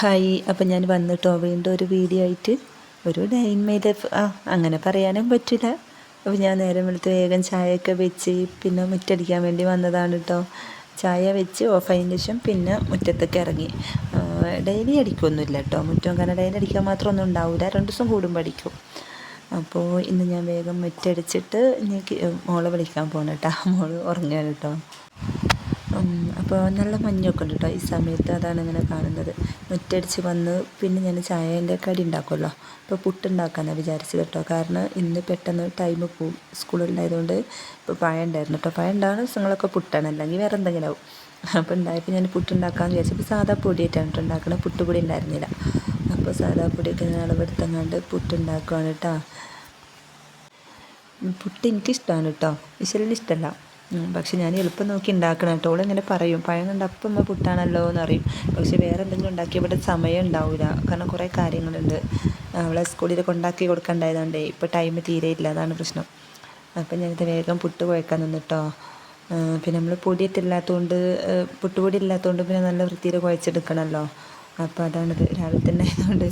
Hi അപ്പം ഞാൻ വന്നിട്ടോ? വീണ്ടും ഒരു വീഡിയോ ആയിട്ട്. ഒരു ഡൈൻ മെയ്ത് ആ അങ്ങനെ പറയാനും പറ്റില്ല. അപ്പോൾ ഞാൻ നേരം വെളുത്ത് വേഗം ചായയൊക്കെ വെച്ച് പിന്നെ മുറ്റടിക്കാൻ വേണ്ടി വന്നതാണ് കേട്ടോ ചായ വെച്ച് ഓഫായതിന് ശേഷം പിന്നെ മുറ്റത്തേക്ക് ഇറങ്ങി. ഡെയിലി അടിക്കൊന്നുമില്ല കേട്ടോ മുറ്റം കാരണം ഡെയിലി അടിക്കാൻ മാത്രമൊന്നും ഉണ്ടാവില്ല രണ്ട് ദിവസം കൂടുമ്പോൾ അടിക്കും. അപ്പോൾ ഇന്ന് ഞാൻ വേഗം മുറ്റടിച്ചിട്ട് എനിക്ക് മോളെ വിളിക്കാൻ പോകണം കേട്ടോ മോൾ ഉറങ്ങുകയാണ് കേട്ടോ അപ്പോൾ നല്ല മഞ്ഞൊക്കെ ഉണ്ട് കേട്ടോ ഈ സമയത്ത് അതാണ് ഇങ്ങനെ കാണുന്നത്. മുറ്റടിച്ച് വന്ന് പിന്നെ ഞാൻ ചായേന്റെ കടി ഉണ്ടാക്കുമല്ലോ അപ്പോൾ പുട്ടുണ്ടാക്കാനാണ് വിചാരിച്ചത് കേട്ടോ കാരണം ഇന്ന് പെട്ടെന്ന് ടൈം പോവും. സ്കൂളുണ്ടായതുകൊണ്ട് ഇപ്പോൾ പഴം ഉണ്ടായിരുന്നു കേട്ടോ പഴം ഉണ്ടാകുന്ന ദിവസങ്ങളൊക്കെ പുട്ടാണ്. അല്ലെങ്കിൽ വേറെ എന്തെങ്കിലും ആവും. അപ്പോൾ ഉണ്ടായപ്പോൾ ഞാൻ പുട്ടുണ്ടാക്കാമെന്ന് വിചാരിച്ചപ്പോൾ സാധാ പൊടിയായിട്ടാണ് കേട്ടോ ഉണ്ടാക്കുന്നത് പുട്ടുപൊടി ഉണ്ടായിരുന്നില്ല. അപ്പോൾ സാധാ പൊടിയൊക്കെ ഞാൻ അളവെടുത്തങ്ങാണ്ട് പുട്ടുണ്ടാക്കുവാണ് കേട്ടോ പുട്ട് എനിക്കിഷ്ടമാണ് കേട്ടോ വിശലിന് ഇഷ്ടമല്ല പക്ഷെ ഞാൻ എളുപ്പം നോക്കി ഉണ്ടാക്കണം. കേട്ടോ. ഇങ്ങനെ പറയും പഴം കണ്ട അപ്പം അമ്മ പുട്ടാണല്ലോ എന്ന് അറിയും പക്ഷെ വേറെ എന്തെങ്കിലും ഉണ്ടാക്കി ഇവിടെ സമയം ഉണ്ടാവില്ല കാരണം കുറേ കാര്യങ്ങളുണ്ട്. അവളെ സ്കൂളിൽ കൊണ്ടാക്കി കൊടുക്കണ്ടായതുകൊണ്ടേ ഇപ്പോൾ ടൈം തീരെ ഇല്ല അതാണ് പ്രശ്നം. അപ്പം ഞാനിത് വേഗം പുട്ട് കുഴക്കാൻ നിന്നിട്ടോ പിന്നെ നമ്മൾ പൊടിയൊക്കെ ഇല്ലാത്തതുകൊണ്ട് പുട്ടുപൊടി ഇല്ലാത്തതുകൊണ്ട് പിന്നെ നല്ല വൃത്തിയിൽ കുഴച്ചെടുക്കണമല്ലോ. അപ്പോൾ അതാണിത്. രാവിലെ തന്നെ ആയതുകൊണ്ട്.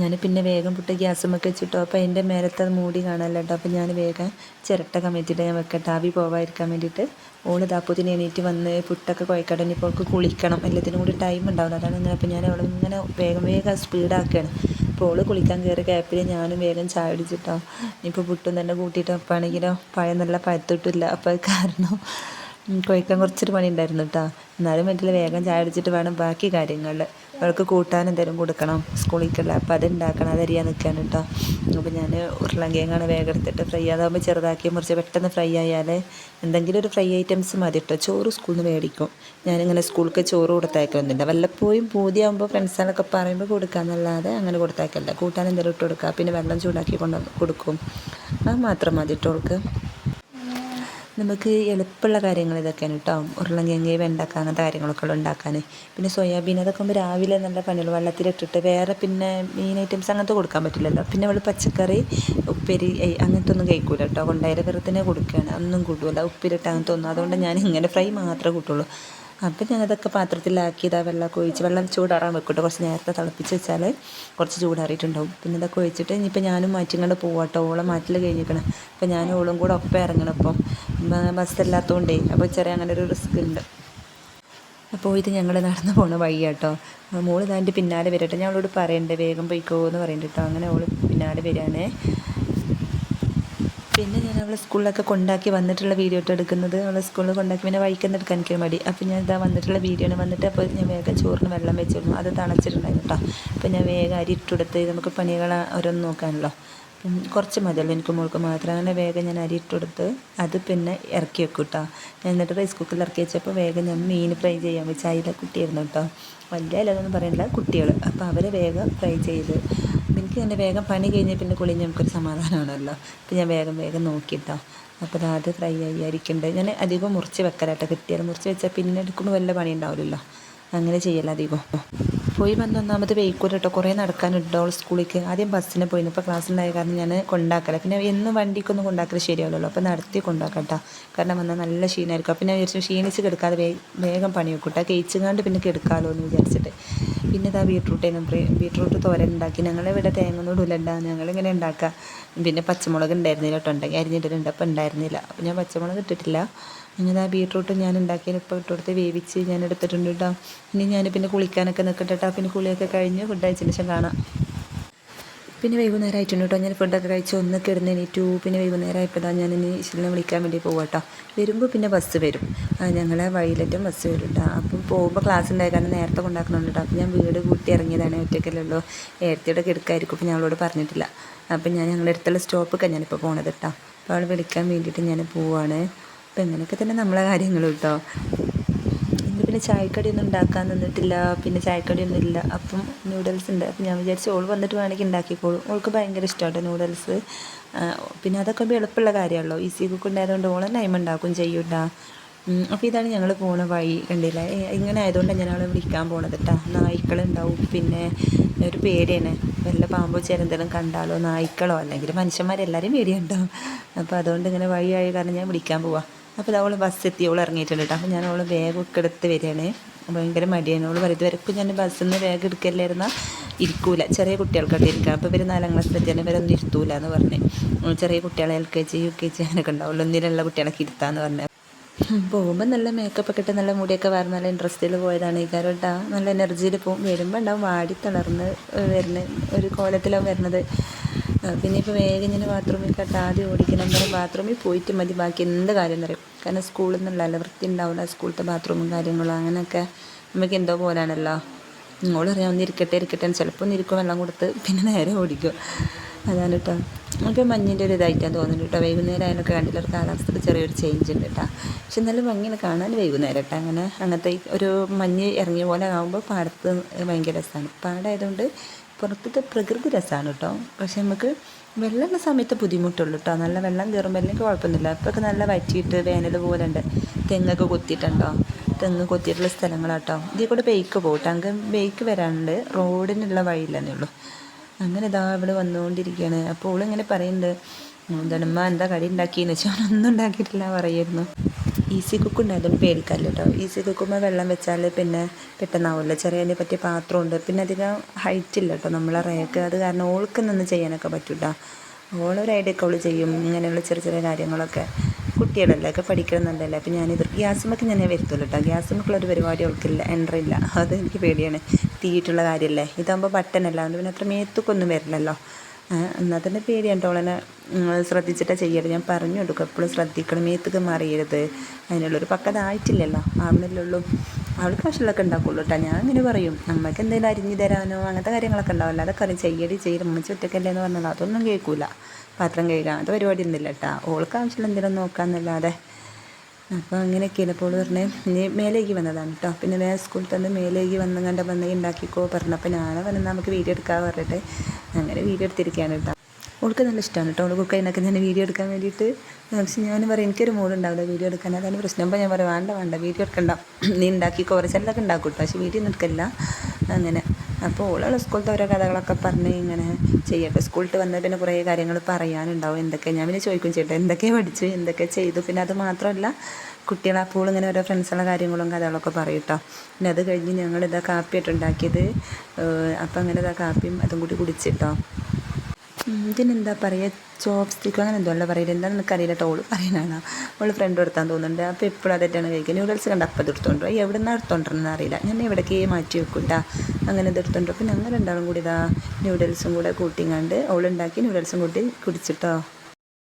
ഞാൻ പിന്നെ വേഗം പുട്ട് ഗ്യാസുമൊക്കെ വെച്ചിട്ടോ അപ്പോൾ അതിന്റെ മേലത്തെ മൂടി കാണാമല്ലോ കേട്ടോ അപ്പോൾ ഞാൻ വേഗം ചിരട്ട കമഴ്ത്തിയിട്ട് ഞാൻ വെക്കട്ടെ. ആവി പോവാതിരിക്കാൻ വേണ്ടിയിട്ട് ഓൾ ദാപ്പൂത്തിന് എണീറ്റ് വന്ന് പുട്ടൊക്കെ കുഴക്കട്ടെ. ഇനിയിപ്പോൾ അവൾക്ക് കുളിക്കണം. എല്ലാത്തിനും കൂടി ടൈം ഉണ്ടാവില്ല അതാണ് ഇങ്ങനെ അപ്പോൾ ഞാൻ അവളെ ഇങ്ങനെ വേഗം വേഗം സ്പീഡാക്കുകയാണ് അപ്പോൾ ഓൾ കുളിക്കാൻ കയറി ഗ്യാപ്പിൽ ഞാനും വേഗം ചായ അടിച്ചിട്ടോ ഇനിയിപ്പോൾ പുട്ടും തന്നെ കൂട്ടിയിട്ട് അപ്പാണെങ്കിലോ പഴം നല്ല പഴത്തിട്ടില്ല. അപ്പോൾ കാരണം കുഴക്കാൻ കുറച്ചൊരു പണി ഉണ്ടായിരുന്നു കേട്ടോ എന്നാലും വീട്ടിൽ വേഗം ചായ അടിച്ചിട്ട് വേണം ബാക്കി കാര്യങ്ങളിൽ അവൾക്ക് കൂട്ടാൻ എന്തെങ്കിലും കൊടുക്കണം സ്കൂളിലേക്കുള്ള. അപ്പോൾ അത് ഉണ്ടാക്കണം അതരിയാൻ നിൽക്കാൻ കേട്ടോ അപ്പോൾ ഞാൻ ഉരുളങ്കേങ്ങാണ് വേഗം എടുത്തിട്ട് ഫ്രൈ അതാകുമ്പോൾ ചെറുതാക്കി മുറിച്ച് പെട്ടെന്ന് ഫ്രൈ ആയാൽ എന്തെങ്കിലും ഒരു ഫ്രൈ ഐറ്റംസ് മതി കേട്ടോ ചോറ് സ്കൂളിൽ നിന്ന് മേടിക്കും. ഞാനിങ്ങനെ സ്കൂൾക്ക് ചോറ് കൊടുത്തയക്കൊന്നുമില്ല വല്ലപ്പോഴും പൂതിയാകുമ്പോൾ ഫ്രണ്ട്സിനൊക്കെ പറയുമ്പോൾ കൊടുക്കാമെന്നല്ലാതെ അങ്ങനെ കൊടുത്തയക്കല്ല കൂട്ടാൻ എന്തെങ്കിലും ഇട്ട് കൊടുക്കുക പിന്നെ വെള്ളം ചൂടാക്കി കൊണ്ട് കൊടുക്കും. അത് മാത്രം മതി കേട്ടോ അവൾക്ക്. നമുക്ക് എളുപ്പമുള്ള കാര്യങ്ങൾ ഇതൊക്കെയാണ് കേട്ടോ. ഉരുളങ്കിഴങ്ങ് വെണ്ടക്ക അങ്ങനത്തെ കാര്യങ്ങളൊക്കെ ഉണ്ടാക്കാൻ. പിന്നെ സോയാബീൻ അതൊക്കെ ആകുമ്പോൾ രാവിലെ നല്ല പണിയുള്ളൂ വെള്ളത്തിലിട്ടിട്ട് വേറെ പിന്നെ മീൻ ഐറ്റംസ് അങ്ങനത്തെ കൊടുക്കാൻ പറ്റില്ലല്ലോ. പിന്നെ അവൾ പച്ചക്കറി ഉപ്പേരി അങ്ങനത്തെ ഒന്നും കഴിക്കൂല കേട്ടോ. കൊണ്ടായാലും വെറുതെ കൊടുക്കുകയാണ്. ഒന്നും കൂട്ടുമല്ല ഉപ്പിലിട്ട് അങ്ങനത്തെ ഒന്നും. അതുകൊണ്ട് ഞാൻ ഇങ്ങനെ ഫ്രൈ മാത്രമേ കൂട്ടുള്ളൂ. അപ്പം ഞാനതൊക്കെ പാത്രത്തിലാക്കി ഇതാ വെള്ളമൊക്കെ ഒഴിച്ച് വെള്ളം ചൂടാറാൻ വെക്കട്ടെ. കുറച്ച് നേരത്തെ തിളപ്പിച്ച് വെച്ചാൽ കുറച്ച് ചൂടാറിയിട്ടുണ്ടാവും. പിന്നെ ഇതൊക്കെ ഒഴിച്ചിട്ട് ഇനിയിപ്പോൾ ഞാനും മാറ്റിങ്ങണ്ട് പോവാട്ടോ. ഓളം മാറ്റിൽ കഴിഞ്ഞിരിക്കണം അപ്പോൾ ഞാനും ഓളും കൂടെ ഒപ്പം ഇറങ്ങണം ഇപ്പം. ബസ്സില്ലാത്തതുകൊണ്ടേ അപ്പോൾ ചെറിയ അങ്ങനെ ഒരു റിസ്ക് ഉണ്ട് അപ്പോൾ ഇത് ഞങ്ങൾ നടന്നു പോണ വഴിയാട്ടോ. മോൾ ഇതാന്റെ പിന്നാലെ വരട്ടെ. ഞാൻ അവളോട് പറയണ്ടേ വേഗം പോയിക്കോ എന്ന് പറയണ്ട കേട്ടോ. അങ്ങനെ ഓൾ പിന്നാലെ വരികയാണേ പിന്നെ ഞാൻ അവളെ സ്കൂളിലൊക്കെ കൊണ്ടാക്കി വന്നിട്ടുള്ള വീഡിയോ ഇട്ട് എടുക്കുന്നത്. അവളെ സ്കൂളിൽ കൊണ്ടാക്കി പിന്നെ വൈക്കുന്ന എടുക്കാൻ എനിക്ക് മടി. അപ്പോൾ ഞാൻ ഇതാ വന്നിട്ടുള്ള വീഡിയോ ആണ്. വന്നിട്ട് അപ്പോൾ ഞാൻ വേഗം ചോറിന് വെള്ളം വെച്ചിരുന്നു. അത് തണച്ചിട്ടുണ്ടായിരുന്നു കേട്ടോ അപ്പോൾ ഞാൻ വേഗം അരി ഇട്ടെടുത്ത് നമുക്ക് പണികൾ ഓരോന്ന് നോക്കാനല്ലോ. കുറച്ച് മതിയല്ലോ എനിക്ക് മോൾക്ക് മാത്രം. അങ്ങനെ വേഗം ഞാൻ അരി ഇട്ടെടുത്ത് അത് പിന്നെ ഇറക്കി വെക്കും കേട്ടോ ഞാൻ എന്നിട്ട് റൈസ് കുക്കറിൽ ഇറക്കി വെച്ചപ്പോൾ വേഗം ഞാൻ മീൻ ഫ്രൈ ചെയ്യാൻ വെച്ച് അതിലെ കുട്ടിയായിരുന്നു കേട്ടോ വലിയ അല്ലെന്നൊന്നും പറയണില്ല കുട്ടികൾ അപ്പോൾ അവരെ വേഗം ഫ്രൈ ചെയ്ത് എനിക്ക് തന്നെ വേഗം പണി കഴിഞ്ഞാൽ പിന്നെ കുളിഞ്ഞ് നമുക്കൊരു സമാധാനമാണല്ലോ. അപ്പോൾ ഞാൻ വേഗം വേഗം നോക്കിയിട്ടോ അപ്പോൾ അത് ഫ്രൈ ആയി അരിക്കുന്നുണ്ട് ഞാൻ അധികം മുറിച്ച് വെക്കലാട്ടോ. കിട്ടിയാൽ മുറിച്ച് വെച്ചാൽ പിന്നെ എടുക്കുമ്പോൾ വല്ല പണി ഉണ്ടാവില്ലല്ലോ അങ്ങനെ ചെയ്യല്ല അധികം പോയി വന്ന് ഒന്നാമത് വെയ്ക്കൂല കേട്ടോ കുറേ നടക്കാനുണ്ടോ സ്കൂളിലേക്ക്. ആദ്യം ബസ്സിന് പോയി ഇപ്പോൾ ക്ലാസ്സിലുണ്ടായ കാരണം ഞാൻ കൊണ്ടാക്കല. പിന്നെ എന്നും വണ്ടിക്കൊന്നും കൊണ്ടാക്കൽ ശരിയാവില്ലല്ലോ. അപ്പോൾ നടത്തി കൊണ്ടാക്കട്ടോ. കാരണം വന്നാൽ നല്ല ക്ഷീണമായിരിക്കും പിന്നെ വിചാരിച്ചു ക്ഷീണിച്ച് കിടക്കാതെ വേഗം പണി വെക്കൂട്ടാ കേച്ചിങ്ങാണ്ട് പിന്നെ കിടക്കാമല്ലോ എന്ന് വിചാരിച്ചിട്ട്. പിന്നെ ഇതാ ബീട്രൂട്ടേനും ബീട്രൂട്ട് തോരൻ ഉണ്ടാക്കി ഞങ്ങളിവിടെ തേങ്ങൊന്നും ഇടണ്ട ഞങ്ങളിങ്ങനെ ഉണ്ടാക്കുക പിന്നെ പച്ചമുളക് ഉണ്ടായിരുന്നില്ല കേട്ടോ. ഉണ്ടെങ്കിൽ അപ്പോൾ ഉണ്ടായിരുന്നില്ല. അപ്പോൾ ഞാൻ പച്ചമുളക് ഇട്ടിട്ടില്ല. അങ്ങനെ ആ ബീട്രൂട്ട് ഞാൻ ഉണ്ടാക്കിയതിന് ഇപ്പോൾ ഇട്ട് വേവിച്ച് ഞാൻ എടുത്തിട്ടുണ്ട് കേട്ടോ. ഇനി ഞാൻ പിന്നെ കുളിക്കാനൊക്കെ നിൽക്കട്ടെ കേട്ടോ. പിന്നെ കുളിയൊക്കെ കഴിഞ്ഞ് ഫുഡ് കഴിച്ചതിന് ശേഷം കാണാം. പിന്നെ വൈകുന്നേരം ആയിട്ടുണ്ട് കേട്ടോ. ഞാൻ ഫുഡൊക്കെ കഴിച്ച് ഒന്ന് കിടന്നെണീറ്റു. പിന്നെ വൈകുന്നേരം ആയപ്പോഴാണ് ഞാൻ ഇനി ഇശ്വരനെ വിളിക്കാൻ വേണ്ടി പോകാം കേട്ടോ. വരുമ്പോൾ പിന്നെ ബസ് വരും. ഞങ്ങളെ വഴിയിലേറ്റം ബസ് വരും കേട്ടോ. അപ്പം പോകുമ്പോൾ ക്ലാസ് ഉണ്ടായി കാരണം നേരത്തെ കൊണ്ടാക്കുന്നുണ്ട് കേട്ടോ. അപ്പം ഞാൻ വീട് കൂട്ടി ഇറങ്ങിയതാണ് ഒറ്റയ്ക്കല്ലല്ലോ ഏർത്തിയുടെ കിടക്കായിരിക്കും. അപ്പോൾ ഞങ്ങളോട് പറഞ്ഞിട്ടില്ല. അപ്പം ഞാൻ ഞങ്ങളുടെ അടുത്തുള്ള സ്റ്റോപ്പൊക്കെ ഞാനിപ്പോൾ പോണത് കേട്ടോ. അപ്പോൾ അവൾ വിളിക്കാൻ വേണ്ടിയിട്ട് ഞാൻ പോവാണ്. അപ്പം ഇങ്ങനെയൊക്കെ തന്നെ നമ്മളെ കാര്യങ്ങൾ കേട്ടോ ഇന്ന് പിന്നെ ചായക്കടിയൊന്നും ഉണ്ടാക്കാൻ നിന്നിട്ടില്ല പിന്നെ ചായക്കടിയൊന്നും ഇല്ല. അപ്പം നൂഡിൽസ് ഉണ്ട്. അപ്പം ഞാൻ വിചാരിച്ചു ഓൾ വന്നിട്ട് വേണമെങ്കിൽ ഉണ്ടാക്കിക്കോളും. ഓൾക്ക് ഭയങ്കര ഇഷ്ടമാണ് നൂഡിൽസ് പിന്നെ അതൊക്കെ എളുപ്പമുള്ള കാര്യമാണല്ലോ. ഈസി കുക്ക് ഉണ്ടായതുകൊണ്ട് ഓൾ നൈമ ഉണ്ടാക്കും ചെയ്യൂട്ടാ അപ്പോൾ ഇതാണ് ഞങ്ങൾ പോണ വഴി. കണ്ടില്ല? ഇങ്ങനെ ആയതുകൊണ്ട് ഞാൻ അവളെ വിളിക്കാൻ പോണത് കേട്ടോ നായ്ക്കളുണ്ടാവും. പിന്നെ ഒരു പേടിയാണ്. വല്ല പാമ്പോ ചേരെന്തെങ്കിലും കണ്ടാലോ? നായ്ക്കളോ? അല്ലെങ്കിൽ മനുഷ്യന്മാരെല്ലാവരും പേടിയുണ്ടാവും അപ്പോൾ അതുകൊണ്ട് ഇങ്ങനെ വഴിയായ കാരണം ഞാൻ വിളിക്കാൻ പോവാം. അപ്പോൾ അവൾ ബസ് എത്തി. അവൾ ഇറങ്ങിയിട്ടുണ്ട് കേട്ടോ. അപ്പോൾ ഞാൻ അവൾ ബാഗൊക്കെ എടുത്ത് വരികയാണ്. ഭയങ്കര മടിയാണ് അവൾ. പറയുന്നത് ഇപ്പം ഞാൻ ബസ്സിൽ നിന്ന് വേഗം എടുക്കല്ലായിരുന്ന ഇരിക്കൂല. ചെറിയ കുട്ടികൾക്കൊക്കെ ഇരിക്കുക അപ്പോൾ ഇവർ നാലാം ക്ലാസ് പറ്റിയാണ് ഇവരൊന്നും ഇരുത്തൂല എന്ന് പറഞ്ഞു. ചെറിയ കുട്ടികളെ L K G U K G അങ്ങനെയൊക്കെ ഉണ്ടാവുള്ളൂ ഒന്നിലുള്ള കുട്ടികളൊക്കെ ഇരുത്താന്ന് പറഞ്ഞു. പോകുമ്പോൾ നല്ല മേക്കപ്പ് ഒക്കെ ഇട്ട് നല്ല മുടിയൊക്കെ വേറെ നല്ല ഇൻട്രസ്റ്റിൽ പോയതാണ്. ഈ കാര്യം കേട്ടോ നല്ല എനർജിയിൽ പോകും. വരുമ്പോൾ ഉണ്ടാവും. വാടി തളർന്ന് വരുന്ന ഒരു കോലത്തിലാവും വരുന്നത്. പിന്നെ ഇപ്പോൾ വേഗം ഇങ്ങനെ ബാത്റൂമിൽ കേട്ടോ ആദ്യം ഓടിക്കണം. പറഞ്ഞാൽ ബാത്റൂമിൽ പോയിട്ട് മതി. ബാക്കി എന്ത് കാര്യം എന്ന് പറയും കാരണം സ്കൂളിൽ നിന്നുള്ളതല്ല വൃത്തി ഉണ്ടാവില്ല സ്കൂളത്തെ ബാത്റൂമും കാര്യങ്ങളും. അങ്ങനെയൊക്കെ നമുക്ക് എന്തോ പോലാണല്ലോ. നിങ്ങൾ പറയാം ഒന്ന് ഇരിക്കട്ടെ ചിലപ്പോൾ ഒന്ന് ഇരിക്കും വെള്ളം കൊടുത്ത് പിന്നെ നേരെ ഓടിക്കും. അതാണ് കേട്ടോ നമുക്ക് മഞ്ഞിന്റെ ഒരു ഇതായിട്ടാണ് തോന്നുന്നത് കേട്ടോ വൈകുന്നേരം അതിനൊക്കെ കണ്ടില്ല ഒരു കാലാവസ്ഥയിൽ ചെറിയൊരു ചേഞ്ച് ഉണ്ട് കേട്ടോ പക്ഷെ എന്നാലും ഭംഗിയിൽ കാണാൻ വൈകുന്നേരം കേട്ടോ അങ്ങനെ അങ്ങനത്തെ ഒരു മഞ്ഞ് ഇറങ്ങിയ പോലെ ആകുമ്പോൾ പാടത്ത് ഭയങ്കര രസമാണ് പാടായതുകൊണ്ട് പുറത്തത്തെ പ്രകൃതി രസമാണ് കേട്ടോ പക്ഷെ നമുക്ക് വെള്ളമുള്ള സമയത്ത് ബുദ്ധിമുട്ടുള്ളൂ കേട്ടോ നല്ല വെള്ളം കയറുമ്പോൾ അല്ലെങ്കിൽ കുഴപ്പമൊന്നുമില്ല ഇപ്പോഴൊക്കെ നല്ല വറ്റിയിട്ട് വേനൽ പോലെ ഉണ്ട് തെങ്ങൊക്കെ കൊത്തിയിട്ടുണ്ടോ? തെങ്ങ് കൊത്തിയിട്ടുള്ള സ്ഥലങ്ങളാട്ടോ ഇതിൽ കൂടെ ബൈക്ക് പോകട്ടെ അങ്ങ് ബൈക്ക് വരാനുണ്ട് റോഡിനുള്ള വഴിയില്ലെന്നേ ഉള്ളൂ. അങ്ങനെ ഇതാ ഇവിടെ വന്നുകൊണ്ടിരിക്കുകയാണ് അപ്പോൾ ഇങ്ങനെ പറയുന്നുണ്ട് എന്താണ് എന്താ കടി ഉണ്ടാക്കിയെന്ന്? വെച്ചാൽ ഒന്നും ഉണ്ടാക്കിയിട്ടില്ല പറയായിരുന്നു ഈസി കുക്ക് ഉണ്ടായതുകൊണ്ട് പേടിക്കാമല്ലോ കേട്ടോ ഈസി കുക്കുമ്പോൾ വെള്ളം വെച്ചാൽ പിന്നെ പെട്ടെന്നാവില്ല. ചെറിയതിനെ പറ്റിയ പാത്രമുണ്ട്. പിന്നെ അധികം ഹൈറ്റ് ഇല്ല കേട്ടോ നമ്മളെ റേക്ക്. അത് കാരണം ഓൾക്ക് നിന്ന് ചെയ്യാനൊക്കെ പറ്റും കേട്ടോ ഓളൊരു ഐഡിയ ഒക്കെ അവൾ ചെയ്യും. ഇങ്ങനെയുള്ള ചെറിയ ചെറിയ കാര്യങ്ങളൊക്കെ. കുട്ടികളല്ലേ? ഒക്കെ പഠിക്കണമെന്നല്ലേ അപ്പം ഞാനിത് ഗ്യാസുമൊക്കെ ഞാൻ വരുത്തുള്ളൂ കേട്ടോ ഗ്യാസ് ഒരു പരിപാടി അവൾക്കില്ല എന്റർ ഇല്ല. അത് എനിക്ക് പേടിയാണ്. തീയിട്ടുള്ള കാര്യമല്ലേ ഇതാകുമ്പോൾ ബട്ടനല്ല അതുകൊണ്ട് പിന്നെ അത്ര മേത്തുക്കൊന്നും വരില്ലല്ലോ. എന്നാൽ തന്നെ പേടിയാണ് കേട്ടോ അവളെന്നെ ഉം, ശ്രദ്ധിച്ചിട്ടാണ് ചെയ്യരുത് ഞാൻ പറഞ്ഞു കൊടുക്കും എപ്പോഴും ശ്രദ്ധിക്കണം. മേത്തൊക്കെ മാറിയരുത്. അതിനുള്ളൊരു പക്കതായിട്ടില്ലല്ലോ ആവണല്ലുള്ളൂ അവൾക്ക് ആവശ്യമുള്ളതൊക്കെ ഉണ്ടാക്കുള്ളൂ കേട്ടോ ഞാൻ അങ്ങനെ പറയും. നമ്മൾക്ക് എന്തെങ്കിലും അരിഞ്ഞു തരാനോ അങ്ങനത്തെ കാര്യങ്ങളൊക്കെ ഉണ്ടാവില്ല അതൊക്കെ അറിയാം ചെയ്യടി ചെയ്യും ഉമ്മച്ചി ഒറ്റക്കല്ലേ എന്ന് പറഞ്ഞാൽ അതൊന്നും കേൾക്കൂല. പാത്രം കഴുകാൻ അത് പരിപാടി ഒന്നുമില്ല കേട്ടോ ഓൾക്ക് ആവശ്യമുള്ള എന്തെങ്കിലും നോക്കാമെന്നല്ലാതെ അപ്പോൾ അങ്ങനെയൊക്കെയാണ് അപ്പോൾ പറഞ്ഞേ. ഇനി മേലേക്ക് വന്നതാണ് കേട്ടോ പിന്നെ വേറെ സ്കൂളിൽ തന്നെ മേലേക്ക് വന്ന് കണ്ട വന്ന് ഉണ്ടാക്കിക്കോ പറഞ്ഞപ്പോൾ ഞാൻ പറഞ്ഞു നമുക്ക് വീഡിയോ എടുക്കാൻ പറഞ്ഞിട്ട് അങ്ങനെ വീഡിയോ എടുത്തിരിക്കുകയാണ് കേട്ടോ ഓൾക്ക് നല്ല ഇഷ്ടമാണ് കേട്ടോ. ഓൾ കുക്ക് അതിനൊക്കെ ഞാൻ വീഡിയോ എടുക്കാൻ വേണ്ടിയിട്ട്. പക്ഷെ ഞാൻ പറയും എനിക്കൊരു മൂഡ് ഉണ്ടാവില്ല വീഡിയോ എടുക്കാൻ. അതാണ് പ്രശ്നം. അപ്പോൾ ഞാൻ പറയും വേണ്ട വേണ്ട വീഡിയോ എടുക്കണ്ട. നീ ഉണ്ടാക്കി കുറച്ചെല്ലാം ഉണ്ടാക്കും കേട്ടോ. പക്ഷെ വീഡിയോ ഒന്നും എടുക്കില്ല അങ്ങനെ. അപ്പോൾ ഓളുള്ള സ്കൂളിലത്തെ ഓരോ കഥകളൊക്കെ പറഞ്ഞ് ഇങ്ങനെ ചെയ്യട്ടെ സ്കൂളിൽ വന്നാൽ പിന്നെ കുറേ കാര്യങ്ങൾ പറയാനുണ്ടാവും. എന്തൊക്കെ ഞാൻ പിന്നെ ചോദിക്കും ചേട്ടാ എന്തൊക്കെ പഠിച്ചു എന്തൊക്കെ ചെയ്തു. പിന്നെ അത് മാത്രമല്ല കുട്ടികൾ അപ്പോൾ ഇങ്ങനെ ഓരോ ഫ്രണ്ട്സുള്ള കാര്യങ്ങളും കഥകളൊക്കെ പറയും കേട്ടോ. പിന്നെ അത് കഴിഞ്ഞ് ഞങ്ങളിതാ കാപ്പിയായിട്ട് ഉണ്ടാക്കിയത്. അപ്പം അങ്ങനെ ഇതാ കാപ്പിയും അതും കൂടി കുടിച്ചിട്ടോ ഇതിനെന്താ പറയുക ചോപ്പ് സ്റ്റിക്ക് അങ്ങനെ എന്തോ അല്ല പറയുന്നത് എന്താണെന്ന് എനിക്കറിയില്ല കേട്ടോ. ഓൾ പറയാനാണ് അവൾ ഫ്രണ്ട് എടുത്താൻ തോന്നുന്നുണ്ട്. അപ്പോൾ എപ്പോഴും അതായിട്ടാണ് കഴിക്കുക നൂഡിൽസ് കണ്ട് അപ്പം എടുത്തോണ്ടോ എവിടെ നിന്നാണ് എടുത്തോണ്ടിരുന്നത് അറിയില്ല. ഞാൻ എവിടേക്ക് മാറ്റി വെക്കും അങ്ങനെ ഇത് എടുത്തോണ്ടോ പിന്നെ അങ്ങനെ രണ്ടാളും കൂടി ഇതാ നൂഡിൽസും കൂടെ കൂട്ടിങ്ങാണ്ട് അവളുണ്ടാക്കി നൂഡിൽസും കൂട്ടി കുടിച്ചിട്ടോ.